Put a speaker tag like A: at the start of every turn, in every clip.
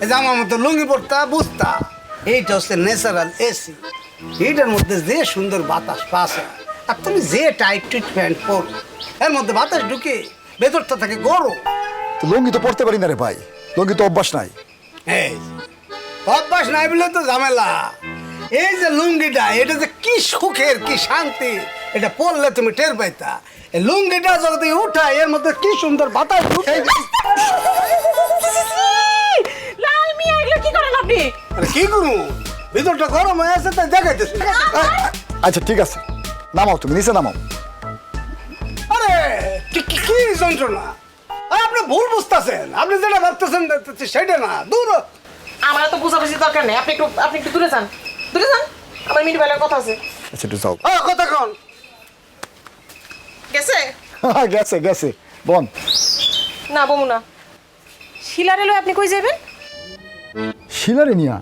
A: এই যে আমার মতো লুঙ্গি পড়তা বুঝতা? এইটা হচ্ছে ন্যাচারাল এসি এইটার মধ্যে যে সুন্দর বাতাস পাশে আর তুমি যে টাইট টুইট প্যান্ট পর এর মধ্যে বাতাস ঢুকে ভেতরটা থাকে গরম।
B: তো লুঙ্গি তো পড়তে পারি না রে ভাই। লুঙ্গি তো অভ্যাস নাই।
A: এই অভ্যাস নাই বলে তো ঝামেলা। এই যে লুঙ্গিটা এটা যে কি সুখের কি শান্তি এটা পরলে তুমি টের পাইতা। এই লুঙ্গিটা যদি উঠা এর মধ্যে কি সুন্দর বাতাস ঢুকে।
C: করেন আপনি?
A: আরে কি করু ভিতরটা গরম হয়ে আছে তাই দেখাইতেছি।
B: আচ্ছা ঠিক আছে। নামাও তুমি নিচে নামাও।
A: আরে কি কি- কি যন্ত্রণা? আরে আপনি ভুল বুঝতেছেন। আপনি যেটা ভাবতেছেন সেটা না। দূর। হ।
C: আমার তো বুঝাবুঝি দরকার নেই। আপনি একটু আপনি একটু দূরে যান। দূরে যান। আমার মিনি বেলার কথা আছে।
B: আচ্ছা একটু যাও।
A: আ, কথা কন।
C: গেছে?
B: গেছে গেছে। বন।
C: না বমু না। শিলার এলো আপনি কই যাবেন?
B: শিলারে নিয়া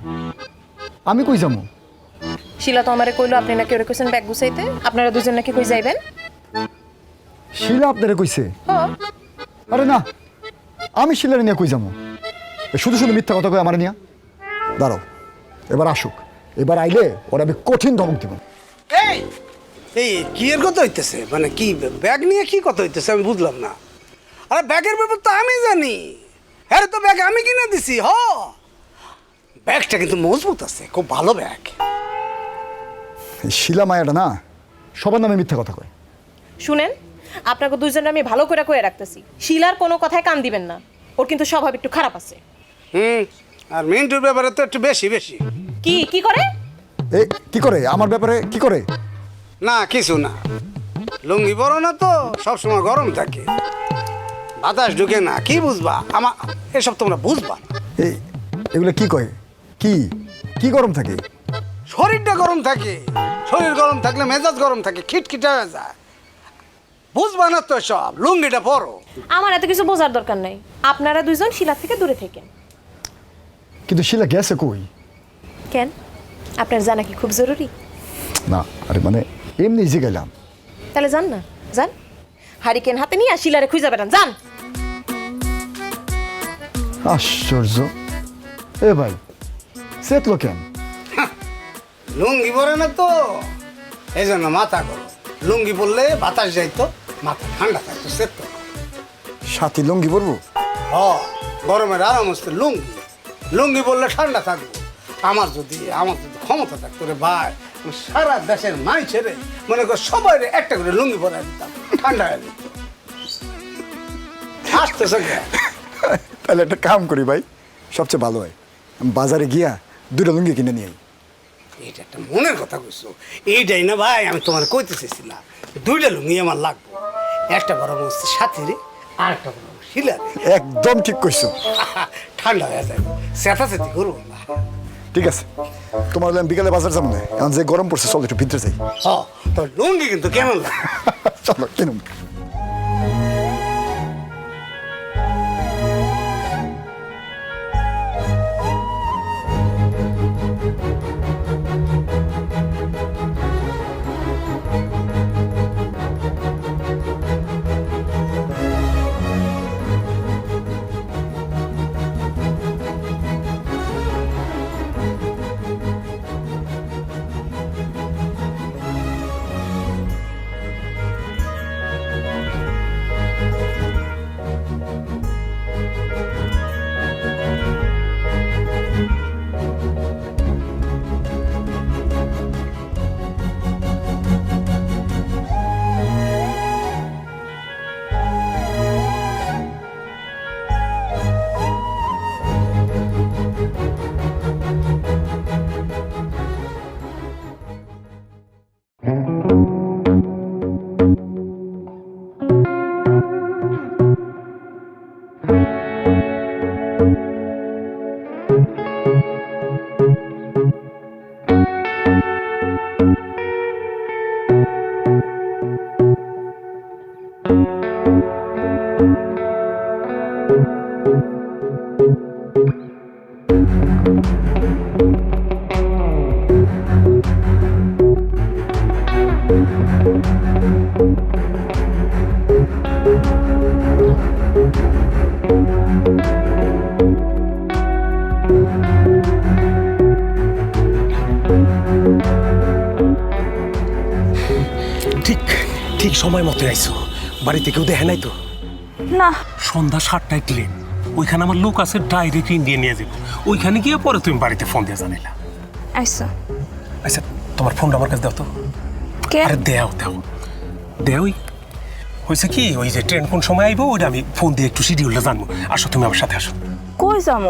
B: আমি কই যাব?
C: শিলা তো আমারে কইলো আপনি নাকি ওরে কইছেন ব্যাগ গুছাইতে। আপনারা দুজন নাকি কই যাইবেন?
B: শিলা আপনারে কইছে?
C: হ।
B: আরে না আমি শিলারে নিয়ে কই যাব? এ শুধু শুধু মিথ্যা কথা কই আমার নিয়া। দাঁড়াও এবার আসুক। এবার আইলে ওরা আমি কঠিন ধমক দিব।
A: এই এই কি এর কথা হইতেছে? মানে কি ব্যাগ নিয়ে কি কথা হইতেছে আমি বুঝলাম না। আরে ব্যাগের ব্যাপার তো আমি জানি। হ্যাঁ তো ব্যাগ আমি কিনে দিছি হ। ব্যাগটা কিন্তু মজবুত আছে খুব ভালো ব্যাগ।
B: শিলা মায়াটা না সবার নামে মিথ্যা কথা কয়।
C: শুনেন আপনাকে দুইজনে আমি ভালো করে কয়ে রাখতেছি শিলার কোনো কথায় কান দিবেন না ওর কিন্তু স্বভাব একটু খারাপ আছে।
A: হুম আর মিন্টুর ব্যাপারে তো একটু বেশি বেশি।
C: কি কি করে?
B: এ কি করে? আমার ব্যাপারে কি করে?
A: না কিছু না। লুঙ্গি বড় না তো সবসময় গরম থাকে। বাতাস ঢুকে না কি বুঝবা? আমার এসব তোমরা বুঝবা না।
B: এই এগুলো কি কয়? কি? কি গরম থাকে?
A: শরীরটা গরম থাকে শরীর গরম থাকলে মেজাজ গরম থাকে খিটখিটা হয়ে যায়। বুঝবা না তো সব লুঙ্গিটা পরো।
C: আমার এত কিছু বোঝার দরকার নাই। আপনারা দুইজন শিলার থেকে দূরে থাকেন।
B: কিন্তু শিলা গেছে কই?
C: কেন? আপনার জানা কি খুব জরুরি?
B: না আরে মানে এমনি যে গেলাম
C: তাহলে যান না যান। হারিকেন হাতে নিয়ে আর শিলারে খুঁজে বেড়ান যান।
B: আশ্চর্য। এ ভাই সেতলো কেন
A: লুঙ্গি পরে না তো? এই জন্য মাথা গরম। লুঙ্গি পরলে বাতাস যাইতো মাথা ঠান্ডা থাকতো সে তো
B: সাথী লুঙ্গি পরবো?
A: হ গরমের আরাম হচ্ছে লুঙ্গি। লুঙ্গি বললে ঠান্ডা থাকব। আমার যদি আমার যদি ক্ষমতা থাকতো রে ভাই সারা দেশের মাই ছেড়ে মনে কর সবাই একটা করে লুঙ্গি পরে দিতাম ঠান্ডা হয়ে যেত। আসতেছে
B: তাহলে একটা কাম করি ভাই সবচেয়ে ভালো হয়। বাজারে গিয়া দুটো লুঙ্গি কিনে নিয়ে।
A: এইটা একটা মনের কথা কইছো। এইটাই না ভাই আমি তোমার কইতে চেয়েছিলাম দুইটা লুঙ্গি আমার লাগবে। একটা বড় হচ্ছে সাথীরে আর একটা বড় শিলারে।
B: একদম ঠিক কইছো।
A: ঠান্ডা হয়ে যায়। চেতি করব না।
B: ঠিক আছে। তোমার আমি বিকালে বাজার যাব না। এখন যে গরম পড়ছে চল একটু ভিতরে যাই।
A: হ তো লুঙ্গি কিন্তু কেমন লাগে
B: চলো কিনুন
D: ঠিক ঠিক সময় মতো আইছো। বাড়িতে কেউ দেখে নাই তো?
E: না।
D: সন্ধ্যা সাতটায় ট্রেন ওইখানে আমার লোক আছে ডাইরেক্ট ইন্ডিয়া নিয়ে যাব ওইখানে গিয়ে পরে তুমি বাড়িতে ফোন দিয়ে জানাইলা।
E: আইসা
D: আচ্ছা তোমার ফোনটা আমার কাছে দাও তো।
E: কে?
D: আরে দেও দেও। দেওই হয়েছে কি ওই যে ট্রেন কোন সময় আইবো ওইটা আমি ফোন দিয়ে একটু শিডিউলটা জানব। আসো তুমি আমার সাথে আসো।
E: কই যাব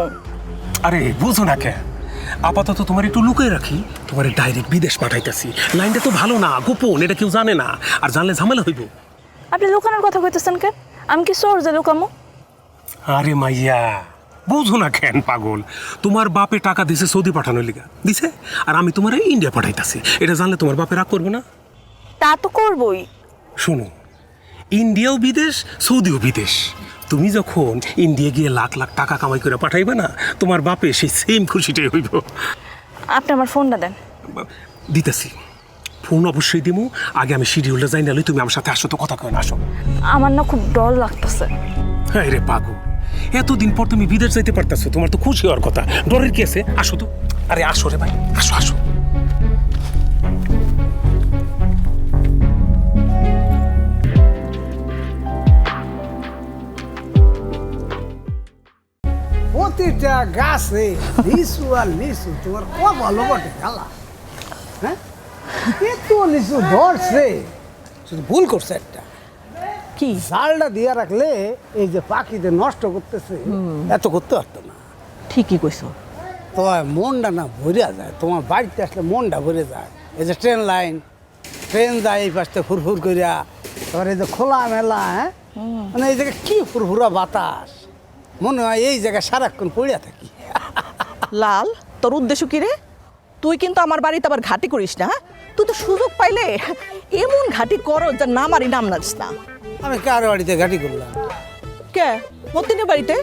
D: আরে বুঝো না কে? আপাতত তোমার একটু লুকিয়ে রাখি। তোমার ডাইরেক্ট বিদেশ পাঠাইতেছি। লাইনটা তো ভালো না গোপন এটা কেউ জানে না। আর জানলে ঝামেলা হইব।
E: আপনি লুকানোর কথা কইতেছেন কেন? আমি কি সোর যে লুকামু?
D: আরে মাইয়া বুঝো না কেন পাগল। তোমার বাপে টাকা দিছে সৌদি পাঠানোর লিগা। দিছে? আর আমি তোমার ইন্ডিয়া পাঠাইতাছি। এটা জানলে তোমার বাপে রাগ করব না?
E: তা তো করবই।
D: শোনো ইন্ডিয়াও বিদেশ সৌদিও বিদেশ। তুমি যখন ইন্ডিয়া গিয়ে লাখ লাখ টাকা কামাই করে পাঠাইবে না তোমার বাপে সেই সেম খুশিটাই হইব।
E: আপনি আমার ফোনটা দেন।
D: দিতেছি। ফোন অবশ্যই দিমু। আগে আমি শিডিউলটা যাই নাহলে তুমি আমার সাথে আসো তো কথা কয় না আসো।
E: আমার না খুব ডর লাগতেছে।
D: হ্যাঁ রে পাগল এতদিন পর তুমি বিদেশ যাইতে পারতাছো তোমার তো খুশি হওয়ার কথা। ডরের কি আছে? আসো তো। আরে আসো রে ভাই আসো আসো।
A: প্রতিটা গাছে লিচু আর লিচু তোমার ক ভালো বটে খালা হ্যাঁ? এত লিচু ধরছে শুধু ভুল করছে একটা।
F: কি?
A: জালটা দিয়ে রাখলে এই যে পাখিদের নষ্ট করতেছে এত করতে পারতো না।
F: ঠিকই কইছো।
A: তোমার মনটা না ভরে যায়। তোমার বাড়িতে আসলে মনটা ভরে যায়। এই যে ট্রেন লাইন ট্রেন যায় এই পাশে ফুরফুর করিয়া তারপরে এই যে খোলা মেলা হ্যাঁ মানে এই জায়গায় কি ফুরফুরা বাতাস? মনে হয় এই জায়গায় সারাক্ষণ পড়িয়া থাকি।
F: লাল তোর উদ্দেশ্য কি রে? তুই কিন্তু আমার বাড়িতে আবার ঘাটি করিস না হ্যাঁ? তুই তো সুযোগ পাইলে এমন ঘাটি করো যা নামারই নাম নাচ না।
A: আমি কার বাড়িতে গাড়ি করলাম
F: কে? মতিনের বাড়িতে?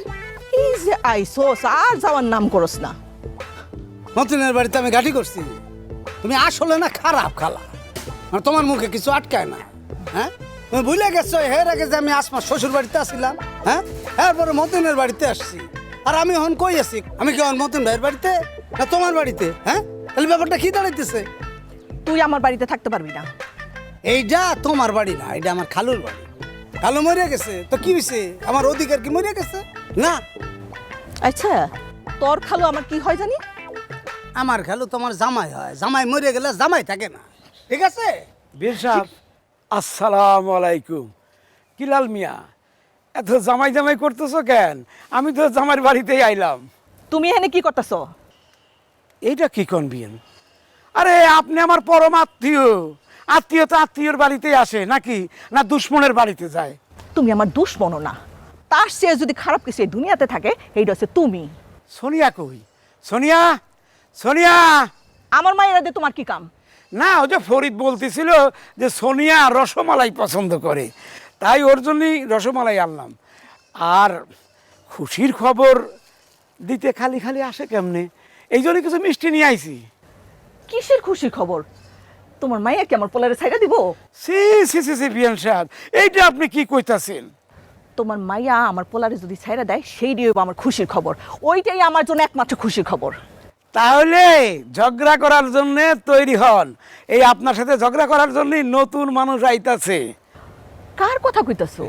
F: এই যে আইসোস আর যাওয়ার নাম করস না।
A: মতিনের বাড়িতে আমি গাড়ি করছি। তুমি আসলে না খারাপ খালা। মানে তোমার মুখে কিছু আটকায় না হ্যাঁ? তুমি ভুলে গেছো হের আগে যে আমি আসমা শ্বশুর বাড়িতে আসছিলাম হ্যাঁ? এরপরে মতিনের বাড়িতে আসছি। আর আমি এখন কই আছি? আমি কি এখন মতিন ভাইয়ের বাড়িতে? না তোমার বাড়িতে? হ্যাঁ? তাহলে ব্যাপারটা কি দাঁড়াইতেছে?
F: তুই আমার বাড়িতে থাকতে পারবি না।
A: এইটা তোমার বাড়ি না এটা আমার খালুর বাড়ি। খালু মরে গেছে তো কি হয়েছে আমার অধিকার কি মরে গেছে? না।
F: আচ্ছা তোর খালু আমার কি হয় জানি?
A: আমার খালু তোমার জামাই হয়। জামাই মরে গেলে জামাই থাকে না। ঠিক আছে?
G: বীর সাহেব আসসালামু আলাইকুম। কিলাল মিয়া এত জামাই জামাই করতেছো কেন? আমি তো জামাইয়ের বাড়িতেই আইলাম।
F: তুমি এখানে কি করতেছ?
G: এইটা কি কোন বিয়েন আরে আপনি আমার পরম আত্মীয়। আত্মীয় তো আত্মীয়র বাড়িতেই আসে নাকি? না দুশ্মনের বাড়িতে যায়?
F: তুমি আমার দুশ্মনও না। তার চেয়ে যদি খারাপ কিছু এই দুনিয়াতে থাকে এইটা হচ্ছে তুমি।
G: সোনিয়া কই? সোনিয়া? সোনিয়া?
F: আমার মায়েরা দিয়ে তোমার কি কাম?
G: না ও যে ফরিদ বলতেছিল যে সোনিয়া রসমালাই পছন্দ করে। তাই ওর জন্যই রসমালাই আনলাম। আর খুশির খবর দিতে খালি খালি আসে কেমনে? এই জন্য কিছু মিষ্টি নিয়ে আইছি।
F: কিসের খুশির খবর? তোমার মাইয়া কি আমার পোলারে ছাইড়া দিব?
G: সি সি সি সি বিয়ান সাহেব এইটা আপনি কি কইতাছেন?
F: তোমার মাইয়া আমার পোলারে যদি ছাইড়া দেয় সেইটাই হইবো আমার খুশির খবর। ওইটাই আমার জন্য একমাত্র খুশির খবর।
G: তাহলে ঝগড়া করার জন্য তৈরি হন। এই আপনার সাথে ঝগড়া করার জন্যই নতুন মানুষ আইতাছে।
F: কার কথা কইতাছো?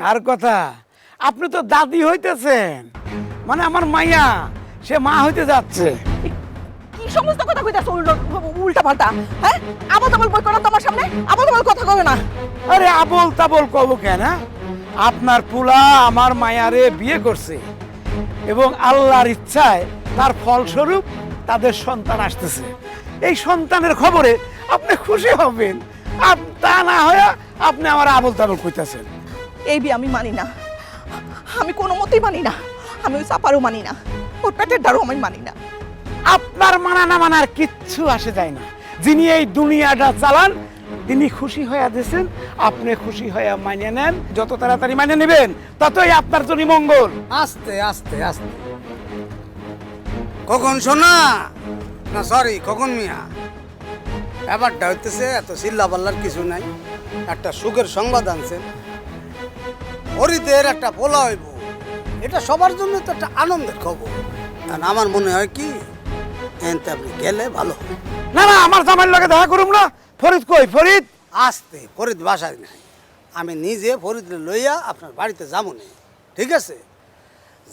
G: কার কথা? আপনি তো দাদি হইতেছেন। মানে আমার মাইয়া সে মা হইতে যাচ্ছে।
F: কি সমস্ত কথা কইতাছো উল্টা পাল্টা হ্যাঁ? আবার তোমার বই করো তোমার সামনে? আবার তোমার কথা কবে না।
G: আরে আবল তাবল কব কেন হ্যাঁ? আপনার পুলা আমার মায়ারে বিয়ে করছে এবং আল্লাহর ইচ্ছায় তার ফলস্বরূপ তাদের সন্তান আসতেছে। এই সন্তানের খবরে আপনি খুশি হবেন। আপ- তা না হয়ে আপনি আমার আবল তাবল কইতাছেন।
F: এই বিয়ে আমি মানি না। আমি কোনো মতেই মানি না। আমি ওই চাপারও মানি না। ওর পেটের দ্বারও আমি মানি না।
G: আপনার মানা না মানার কিচ্ছু আসে যায় না। যিনি এই দুনিয়াটা চালান তিনি খুশি হয়ে দিয়েছেন আপনি খুশি হয়ে মানিয়ে নেন। যত তাড়াতাড়ি মানিয়ে নেবেন ততই আপনার জন্য মঙ্গল।
A: আস্তে আস্তে আস্তে। কখন শোনা না সরি কখন মিয়া? ব্যাপারটা হইতেছে এত চিল্লা পাল্লার কিছু নাই। একটা সুখের সংবাদ আনছেন হরিদের একটা পোলা হইব। এটা সবার জন্য তো একটা আনন্দের খবর। আর আমার মনে হয় কি এনতে আপনি গেলে ভালো
G: না না আমার জামাইয়ের লগে দেখা করুম না। ফরিদ কই? ফরিদ?
A: আসতে ফরিদ বাসায় নাই। আমি নিজে ফরিদ লইয়া আপনার বাড়িতে যাব না। ঠিক আছে?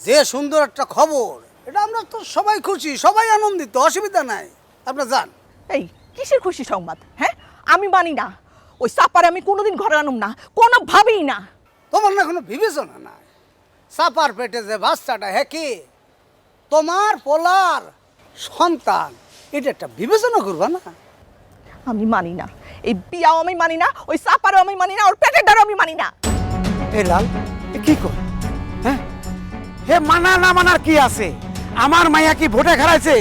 A: যে সুন্দর একটা খবর এটা আমরা তো সবাই খুশি সবাই আনন্দিত অসুবিধা নাই। আপনার যান।
F: এই কিসের খুশি সংবাদ হ্যাঁ? আমি মানি না। ওই সাপারে আমি কোনোদিন ঘরে আনুম না কোনো কোনোভাবেই না।
A: তোমার না কোনো বিবেচনা নাই। সাপার পেটে যে বাচ্চাটা হ্যাঁ কি? তোমার পোলার সন্তান এটা একটা বিবেচনা করবা না?
F: আমি মানি না। এই বিয়াও আমি মানি না ওই সাপারও আমি মানি না ওর পেটের দ্বারও আমি মানি না।
G: এ লাল এ কি কর? হ্যাঁ? হে মানা না মানার কি আছে? আমার মাইয়া কি ভোটে খারাইছে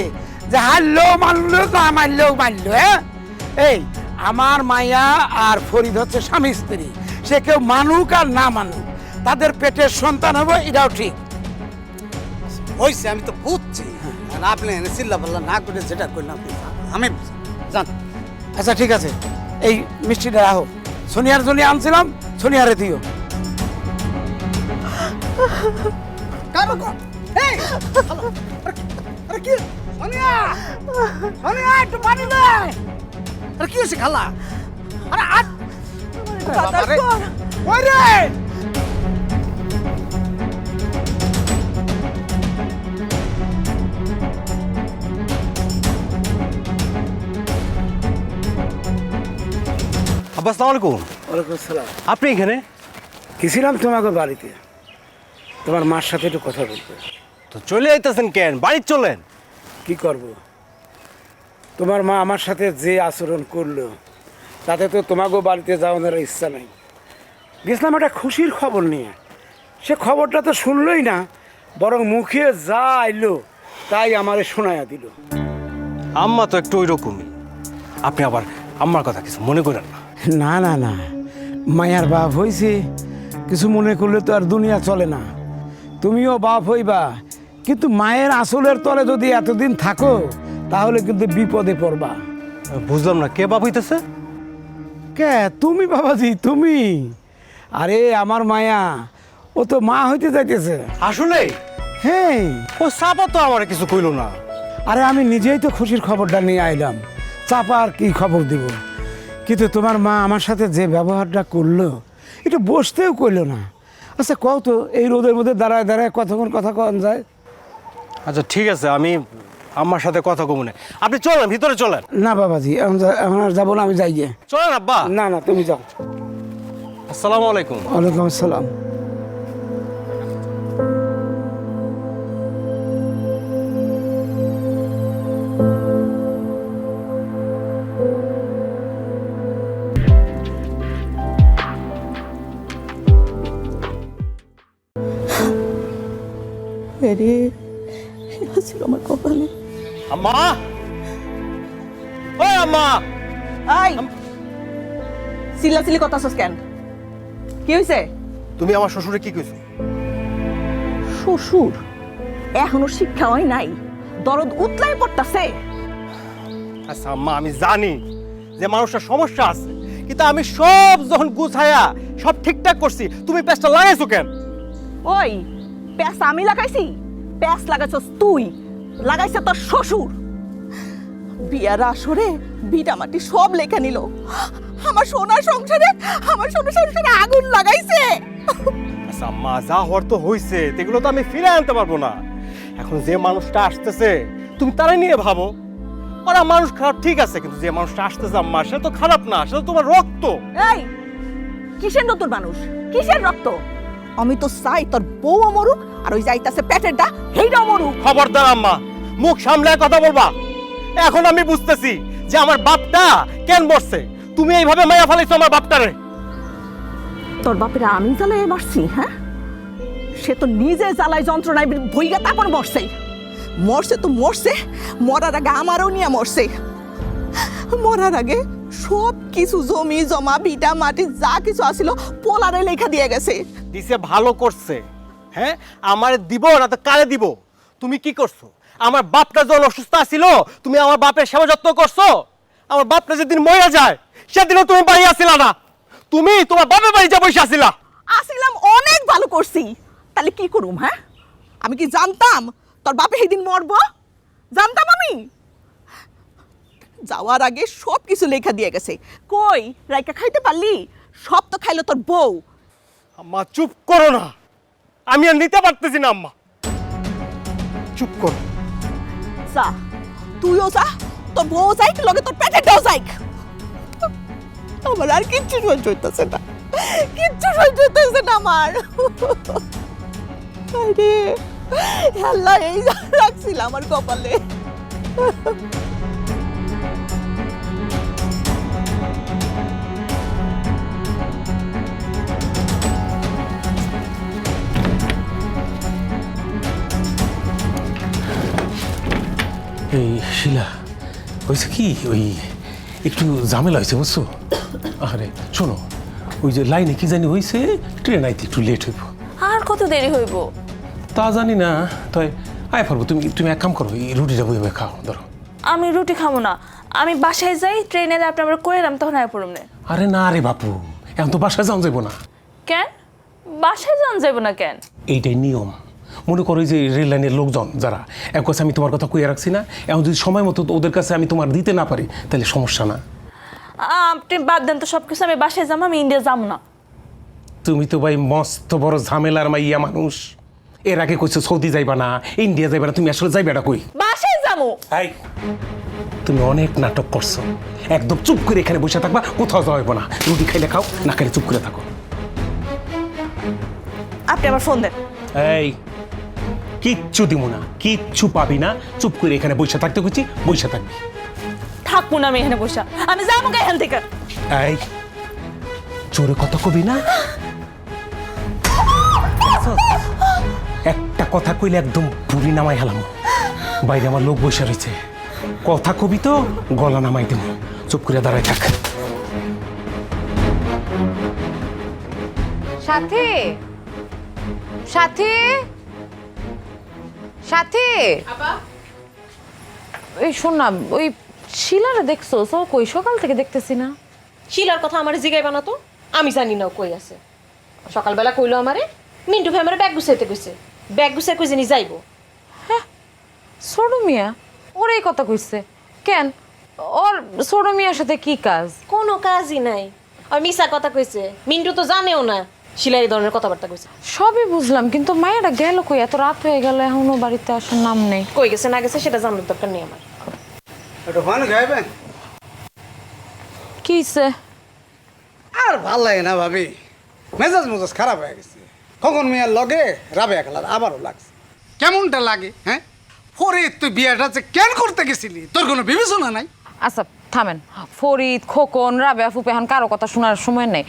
G: হারলো মানলো না মারলেও মারলো হ্যাঁ? এই আমার মাইয়া আর ফরিদ হচ্ছে স্বামী স্ত্রী। সে কেউ মানুক আর না মানুক তাদের পেটের সন্তান হবে এটাও ঠিক।
A: হয়েছে আমি তো বুঝছি। আর আপনি এনে চিল্লা পাল্লা না করে যেটা করলাম আমি জান
G: আচ্ছা ঠিক আছে। এই মিষ্টিটা রাখো। সোনিয়ার জন্য আনছিলাম সোনিয়ারে দিও।
A: কারও কর এই আরে কি? সোনিয়া সোনিয়া একটু পানি দে! আরে কি হয়েছে খালা? আরে আট ওই রে!
H: আব্বা আলাইকুম।
G: ওয়ালাইকুম সালাম
H: আপনি এখানে?
G: গেছিলাম তোমাকে বাড়িতে। তোমার মার সাথে একটু কথা বলতে।
H: তো চলে আইতেছেন কেন? বাড়ি চলেন।
G: কি করব? তোমার মা আমার সাথে যে আচরণ করল তাতে তো তোমাকেও বাড়িতে যাওয়ানোর ইচ্ছা নাই। গেছিলাম একটা খুশির খবর নিয়ে। সে খবরটা তো শুনলই না বরং মুখে যা আইলো তাই আমারে শোনায়া দিল।
H: আম্মা তো একটু ওই রকমই আপনি আবার আম্মার কথা কিছু মনে করেন না?
G: না না না। মায়ার বাপ হয়েছে কিছু মনে করলে তো আর দুনিয়া চলে না। তুমিও বাপ হইবা কিন্তু মায়ের আসলের তলে যদি এতদিন থাকো তাহলে কিন্তু বিপদে পড়বা।
H: বুঝলাম না কে বাপ হইতেছে?
G: কে? তুমি বাবাজি তুমি? আরে আমার মায়া ও তো মা হইতে যাইতেছে।
H: আসলে?
G: হ্যাঁ
H: ও সাপা তো আমার কিছু কইলো না।
G: আরে আমি নিজেই তো খুশির খবরটা নিয়ে আইলাম। চাপা আর কি খবর দিব? কিন্তু তোমার মা আমার সাথে যে ব্যবহারটা করল এটা বসতেও করল না। আচ্ছা কও তো এই রোদের মধ্যে দাঁড়ায় দাঁড়ায় কতক্ষণ কথা কন যায়?
H: আচ্ছা ঠিক আছে আমি আমার সাথে কথা কমুনে আপনি চলেন ভিতরে চলেন।
G: না বাবাজি আর যাব না আমি যাই গিয়ে।
H: চলেন আব্বা।
G: না না তুমি যাও।
H: আসসালামু আলাইকুম।
G: ওয়ালাইকুম আসসালাম।
F: এটা ছিল আমার কপালে।
H: আম্মা! ওই আম্মা!
F: আই কথা আছিস কেন? কি হয়েছে
H: তুমি আমার শ্বশুরে কি কইছো?
F: শ্বশুর? এখনও শিক্ষা হয় নাই। দরদ উতলাই পড়তাছে।
H: আচ্ছা আম্মা আমি জানি যে মানুষটার সমস্যা আছে কিন্তু আমি সব যখন গুছায়া সব ঠিকঠাক করছি তুমি পেঁচটা লাগাইছো কেন?
F: ওই প্যাস আমি লাগাইছি? প্যাস লাগাইছস তুই। লাগাইছে তোর শ্বশুর। বিয়ার আসরে বিটা মাটি সব লেখা নিল। আমার সোনার সংসারে আমার সোনার সংসারে আগুন লাগাইছে।
H: আচ্ছা আম্মা যা হওয়ার তো হইছে এগুলো তো আমি ফিরে আনতে পারব না। এখন যে মানুষটা আসতেছে তুমি তারাই নিয়ে ভাবো। ওরা মানুষ খারাপ ঠিক আছে কিন্তু যে মানুষটা আসতেছে আম্মা সে তো খারাপ না সে তো তোমার রক্ত।
F: এই কিসের নতুন মানুষ? কিসের রক্ত? আমি তো চাই তোর বউ মরুক আর ওই যাইতাছে পেটের দা হেইটাও মরুক।
H: খবরদার আম্মা মুখ সামলায় কথা বলবা। এখন আমি বুঝতেছি যে আমার বাপটা কেন মরছে। তুমি এইভাবে মায়া ফেলাইছো আমার বাপটারে।
F: তোর বাপের আমি জ্বালায় মারছি হ্যাঁ? সে তো নিজে জ্বালায় যন্ত্রণায় ভইগা তারপর মরছে। মরছে তো মরছে মরার আগে আমারও নিয়ে মরছে। মরার আগে সব কিছু জমি জমা বিটা মাটি যা কিছু আছিল পোলারে লেখা দিয়ে গেছে।
H: দিছে, ভালো করছে। হ্যাঁ? আমার দিব না তো কারে দিব? তুমি কি করছ? আমার বাপটা যখন অসুস্থ ছিল তুমি আমার বাপের সেবা যত্ন করছ? আমার বাপটা যেদিন মরে যায়, সেদিনও তুমি বাড়ি আসিলা না। তুমি তোমার বাপের বাড়ি যা বসে আসিলা।
F: আসিলাম, অনেক ভালো করছি। তাহলে কি করুম হ্যাঁ? আমি কি জানতাম তোর বাপে সেদিন মরবো? জানতাম আমি? যাওয়ার আগে সব কিছু লেখা দিয়ে গেছে। কই, রাইকা খাইতে পারলি? সব তো খাইলো তোর বউ।
H: আম্মা, চুপ করো না। আমি আর নিতে পারতেছি না, আম্মা। চুপ করো।
F: যা, তুইও যা, তোর বউ যাইক লগে তোর পেটেটাও যাইক আমার আর কিচ্ছু সহ্য হইতেছে না। কিচ্ছু সহ্য হইতেছে না আমার। আরে, আল্লাহ, এই রাখছিল আমার কপালে।
D: এই শিলা হয়েছে কি ওই একটু ঝামেলা হয়েছে বুঝছ? আরে শোনো ওই যে লাইনে কি জানি হয়েছে ট্রেন আইতে একটু লেট হইব।
E: আর কত দেরি হইব?
D: তা জানি না তাই আয় পারব তুমি তুমি এক কাম করো এই রুটিটা বইবে খাও ধরো।
E: আমি রুটি খাব না আমি বাসায় যাই ট্রেনে আপনি আমরা করে এলাম তখন আয় পড়ুন
D: আরে না রে বাপু এখন তো বাসায় যাওয়া যাব না।
E: কেন? বাসায় যান যাইব না কেন?
D: এইটাই নিয়ম। মনে করো যে রেল লাইনের লোকজন যারা এক কাছে আমি তোমার কথা কইয়া রাখছি না এখন যদি সময় মতো ওদের কাছে আমি তোমার দিতে না পারি তাহলে সমস্যা না।
E: আপনি বাদ দেন তো সব কিছু আমি বাসায় যাব আমি ইন্ডিয়া যাব না।
D: তুমি তো ভাই মস্ত বড় ঝামেলার মাইয়া মানুষ। এর আগে কইছো সৌদি যাইবা না ইন্ডিয়া যাইবা না তুমি আসলে যাইবা না কই?
E: বাসায় যাব।
D: এই। তুমি অনেক নাটক করছ। একদম চুপ করে এখানে বসে থাকবা কোথাও যাওয়া হইব না। রুটি খাইলে খাও না খাইলে চুপ করে থাকো।
E: আপনি আমার ফোন দেন।
D: এই। কিচ্ছু দিব না কিচ্ছু পাবি না। চুপ করে এখানে বসে থাকতে কইছি বসে থাকবি।
E: থাকব না আমি এখানে বসে। আমি যাব এখান থেকে?
D: এই জোরে কথা কবি না। একটা কথা কইলে একদম বুড়ি নামাই হেলাম। বাইরে আমার লোক বসে রয়েছে। কথা কবি তো গলা নামাই দেব চুপ করে দাঁড়ায় থাক।
I: সাথী? সাথী? সাথী! এই শোন না ওই শিলারে দেখছ? ও কই সকাল থেকে দেখতেছি না।
C: শিলার কথা আমার জিগাইবা না তো? আমি জানি না ও কই আছে। সকালবেলা কইলো আমারে মিন্টু ভাই আমার ব্যাগ গুছাইতে কইছে। ব্যাগ গুছাই কই জানি যাইবো।
I: ছোট মিয়া ওর এই কথা কইছে। কেন? ওর ছোট মিয়ার সাথে কি কাজ?
C: কোনো কাজই নাই। আর মিশা কথা কইছে। মিন্টু তো জানেও না। শিলার এই ধরনের কথাবার্তা কইছে।
I: সবই বুঝলাম কিন্তু মায়েরা গেল কই? এত রাত হয়ে গেল এখনও বাড়িতে আসার নাম নেই।
C: কই গেছে না গেছে সেটা জানার দরকার নেই আমার।
A: একটু ফান খাইবেন
I: কি হইছে?
A: আর ভালো লাগে না ভাবি। মেজাজ মেজাজ খারাপ হয়ে গেছে। কখন মেয়ের লগে? রাবে একলা আবারও লাগছে। কেমনটা লাগে হ্যাঁ? পরে তুই বিয়েটা যে কেন করতে গেছিলি? তোর কোনো বিবেচনা নাই?
I: আচ্ছা থামেন। ফরিদ খোকন রাবে ফুপে এখন কারও কথা শোনার সময় নেই।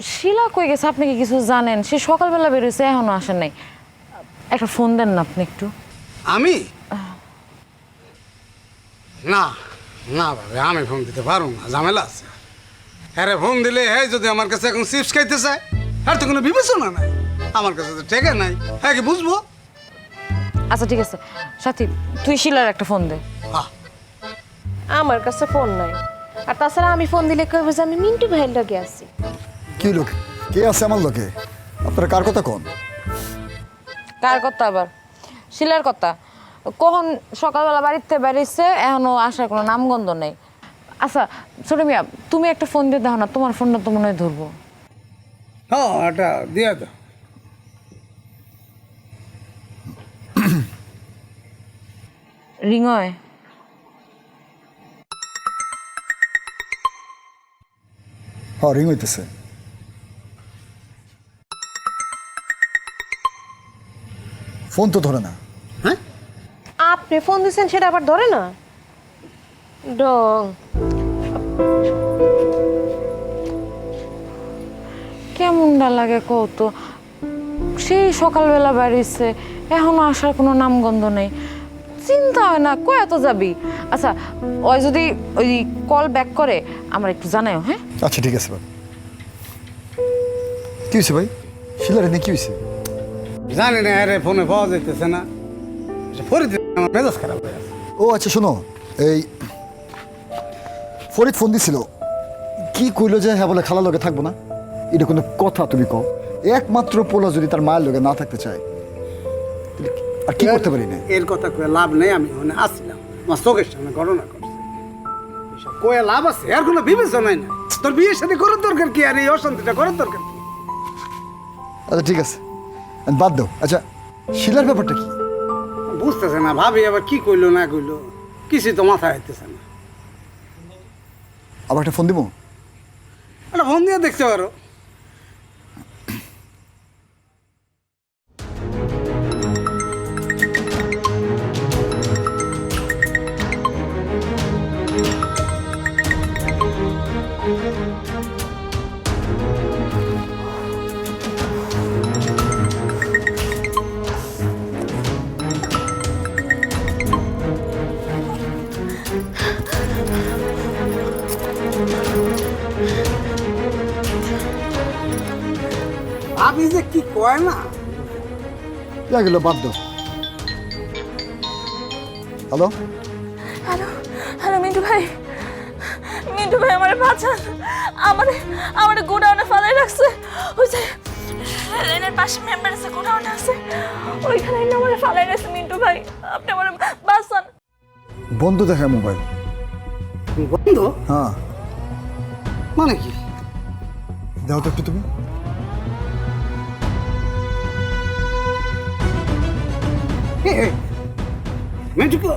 I: শিলা কই গেছে? আপনি কি কিছু জানেন? সে সকালবেলা বেরোয়েছে এখনও আসেন নাই। একটা ফোন দেন না আপনি একটু।
A: আমি? না না ভাবে আমি ফোন দিতে পারব না ঝামেলা আছে। হ্যাঁ রে, ফোন দিলে হ্যাঁ যদি আমার কাছে এখন চিপস খাইতে চায় আর তো কোনো বিবেচনা নাই। আমার কাছে তো টেকে নাই। হ্যাঁ কি বুঝব?
I: আচ্ছা ঠিক আছে। সাথী তুই শিলার একটা ফোন দে।
C: আমার কাছে ফোন নাই। আর তাছাড়া আমি ফোন দিলে কইবে যে আমি মিন্টু ভাইয়ের লগে আছি।
B: কি লোক? কে আছে আমার লোকে? আপনারা কার কথা কন?
I: কার কথা আবার? শিলার কথা? কখন সকালবেলা বাড়িতে বেরিয়েছে এখনও আসার কোনো নামগন্ধ নেই। আচ্ছা ছোট মিয়া তুমি একটা ফোন দিয়ে দাও না তোমার ফোনটা তো মনে হয় ধরবো।
A: হ্যাঁ এটা দিয়ে দাও।
I: রিঙয়
B: হ্যাঁ রিং হইতেছে। ফোন তো ধরে না।
A: হ্যাঁ?
C: আপনি ফোন দিছেন সেটা আবার ধরে না? ডং।
I: কেমনটা লাগে কত সেই সকালবেলা বাড়িছে এখনও আসার কোনো নামগন্ধ নেই। চিন্তা হয় না কই এত যাবি? আচ্ছা ওই যদি ওই কল ব্যাক করে আমরা একটু জানাইও হ্যাঁ?
B: আচ্ছা ঠিক আছে ভাই। কি হয়েছে ভাই? শিলারে নিয়ে কি হয়েছে
A: জানি না আরে ফোনে পাওয়া যাইতেছে না। ফরিদ আমার মেজাজ খারাপ হয়ে আছে
B: ও আচ্ছা শোনো এই ফরিদ ফোন দিছিল। কি কইলো যে হ্যাঁ বলে খালার লগে থাকব না। এটা কোনো কথা তুমি কও। একমাত্র পোলা যদি তার মায়ের লগে না থাকতে চায় তাহলে কি- আর কি করতে পারি না?
A: এর কথা কয়ে লাভ নেই আমি ওখানে আসছিলাম আমার চোখের সামনে ঘটনা করছে। সব কয়ে লাভ আছে আর কোনো বিবেচনাই নাই। তোর বিয়ের সাথে করার দরকার কি? আর এই অশান্তিটা করার দরকার কি?
B: আচ্ছা ঠিক আছে। বাদ দাও। আচ্ছা শিলার ব্যাপারটা কি?
A: বুঝতেছে না ভাবি আবার কি কইলো না কইলো। কিছুই তো মাথা হইতেছে না।
B: আবার একটা ফোন দিব?
A: একটা ফোন দিয়ে দেখতে পারো। কয় না
B: যা গেল বাদ দাও হ্যালো
E: হ্যালো হ্যালো মিন্টু ভাই। মিন্টু ভাই আমার বাঁচান। আমার আমার গোডাউনে ফালাই রাখছে। ওই যে রেলের পাশে মেম্বার আছে গোডাউনে আছে। ওইখানে এনে আমার ফালাই রাখছে মিন্টু ভাই। আপনি আমার বাঁচান।
B: বন্ধু দেখায় মোবাইল।
A: বন্ধ?
B: হ্যাঁ।
A: মানে কি?
B: দাও তো একটু তুমি।
A: মেয়েটুকু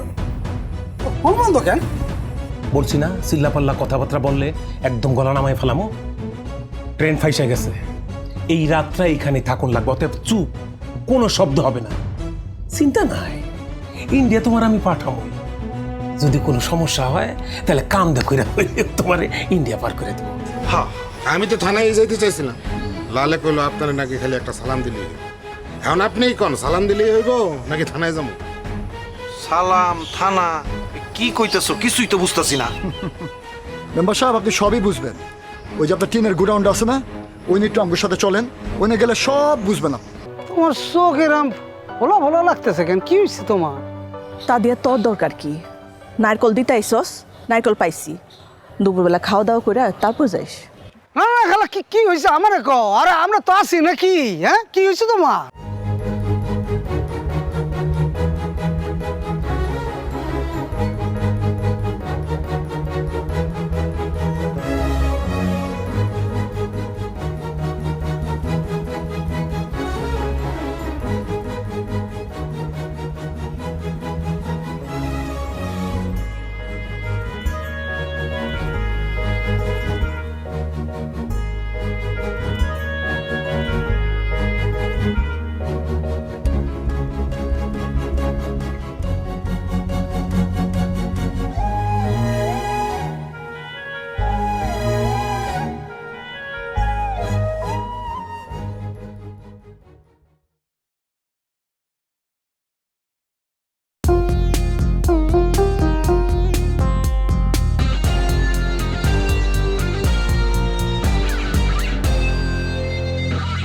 A: ফোন বন্ধ কেন?
D: বলছি না চিল্লাপাল্লা কথাবার্তা বললে একদম গলা নামায় ফেলামো ট্রেন ফাইসা গেছে। এই রাতটা এইখানে থাকুন লাগবে অতএব চুপ কোনো শব্দ হবে না। চিন্তা নাই ইন্ডিয়া তোমার আমি পাঠাবো। যদি কোনো সমস্যা হয় তাহলে কাম দেখো তোমার ইন্ডিয়া পার করে দেবো।
J: হ্যাঁ আমি তো থানায় যাইতে চাইছিলাম। লালে কইলো আপনার নাকি খালি একটা সালাম হইব। এখন আপনিই কোন সালাম দিলেই হইব নাকি থানায় যাব?
K: সালাম থানা কি কইতেছো? কিছুই তো বুঝতেছি না।
B: মেম্বার সাহেব আপনি সবই বুঝবেন। ওই যে আপনার টিনের গোডাউনটা আছে না ওই নিয়ে একটু আমার সাথে চলেন ওই নিয়ে গেলে সব বুঝবেন আপনি।
A: তোমার চোখ এরাম ভালো ভালো লাগতেছে কেন? কি হয়েছে তোমার?
F: তা দিয়ে তোর দরকার কি? নারকল দিতে আইসস নারকল পাইছি। দুপুরবেলা খাওয়া দাওয়া করে তারপর যাইস।
A: না না খালা কি কি হয়েছে আমারে ক আরে আমরা তো আছি নাকি হ্যাঁ? কি হয়েছে তোমার?